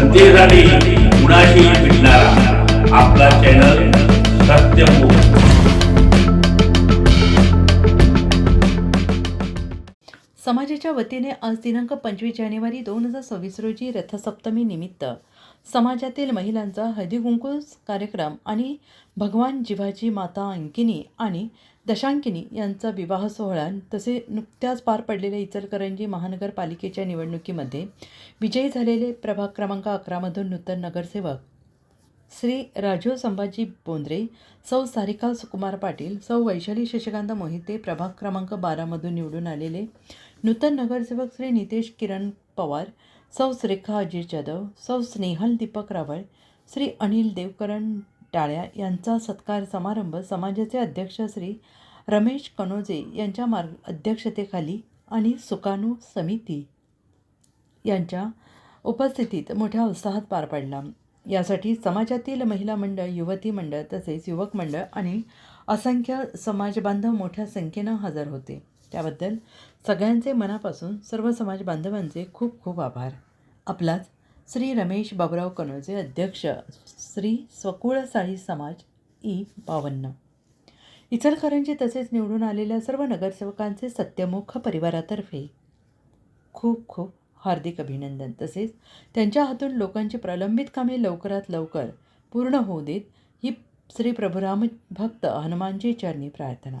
जनतेसाठी कुणाशी भेटणारा? आपला चॅनल सत्यमुख समाजाच्या वतीने आज दिनांक पंचवीस जानेवारी दोन हजार सव्वीस रोजी रथसप्तमी निमित्त समाजातील महिलांचा हळदी कुंकू कार्यक्रम आणि भगवान जिवाजी माता अंकिनी आणि दशांकिनी यांचा विवाह सोहळा तसे नुकत्याच पार पडलेल्या इचलकरंजी महानगरपालिकेच्या निवडणुकीमध्ये विजयी झालेले प्रभाग क्रमांक अकरामधून नूतन नगरसेवक श्री राजू संभाजी बोंद्रे सौ सारिका सुकुमार पाटील सौ वैशाली शशिकांत मोहिते प्रभाग क्रमांक बारामधून निवडून आलेले नूतन नगरसेवक श्री नितेश किरण पवार सौ श्रेखा अजित जाधव सौ स्नेहल दीपक रावळ श्री अनिल देवकरण टाळ्या यांचा सत्कार समारंभ समाजाचे अध्यक्ष श्री रमेश कनोजे यांच्या मार्ग अध्यक्षतेखाली आणि सुकाणू समिती यांच्या उपस्थितीत मोठ्या उत्साहात पार पडला. यासाठी समाजातील महिला मंडळ युवती मंडळ तसेच युवक मंडळ आणि असंख्य समाजबांधव मोठ्या संख्येनं हजर होते. त्याबद्दल सगळ्यांचे मनापासून सर्व समाज बांधवांचे खूप खूप आभार. आपलाच श्री रमेश बाबुराव कनोजे अध्यक्ष श्री स्वकुळ साळी समाज ई बावन्न. इचलकरंजी तसेच निवडून आलेल्या सर्व नगरसेवकांचे सत्यमुख परिवारातर्फे खूप खूप हार्दिक अभिनंदन. तसेच त्यांच्या हातून लोकांची प्रलंबित कामे लवकरात लवकर पूर्ण होऊ देत ही श्री प्रभुराम भक्त हनुमानजी चरणी प्रार्थना.